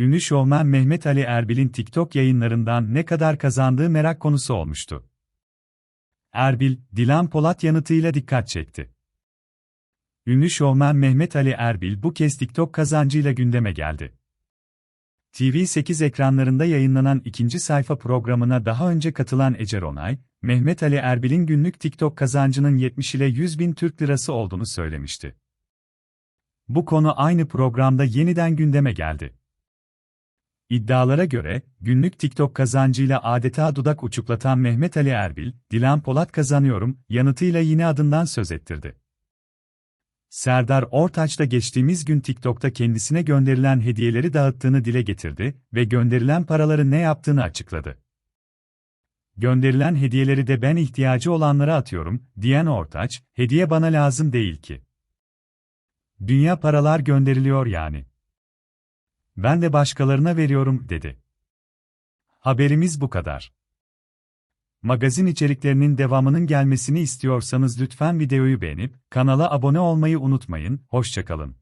Ünlü şovmen Mehmet Ali Erbil'in TikTok yayınlarından ne kadar kazandığı merak konusu olmuştu. Erbil, Dilan Polat yanıtıyla dikkat çekti. Ünlü şovmen Mehmet Ali Erbil bu kez TikTok kazancıyla gündeme geldi. TV8 ekranlarında yayınlanan ikinci sayfa programına daha önce katılan Ece Ronay, Mehmet Ali Erbil'in günlük TikTok kazancının 70 ile 100 bin Türk lirası olduğunu söylemişti. Bu konu aynı programda yeniden gündeme geldi. İddialara göre, günlük TikTok kazancıyla adeta dudak uçuklatan Mehmet Ali Erbil, Dilan Polat kazanıyorum, yanıtıyla yine adından söz ettirdi. Serdar Ortaç da geçtiğimiz gün TikTok'ta kendisine gönderilen hediyeleri dağıttığını dile getirdi ve gönderilen paraları ne yaptığını açıkladı. Gönderilen hediyeleri de ben ihtiyacı olanlara atıyorum, diyen Ortaç, hediye bana lazım değil ki. Dünya paralar gönderiliyor yani. Ben de başkalarına veriyorum, dedi. Haberimiz bu kadar. Magazin içeriklerinin devamının gelmesini istiyorsanız lütfen videoyu beğenip kanala abone olmayı unutmayın. Hoşçakalın.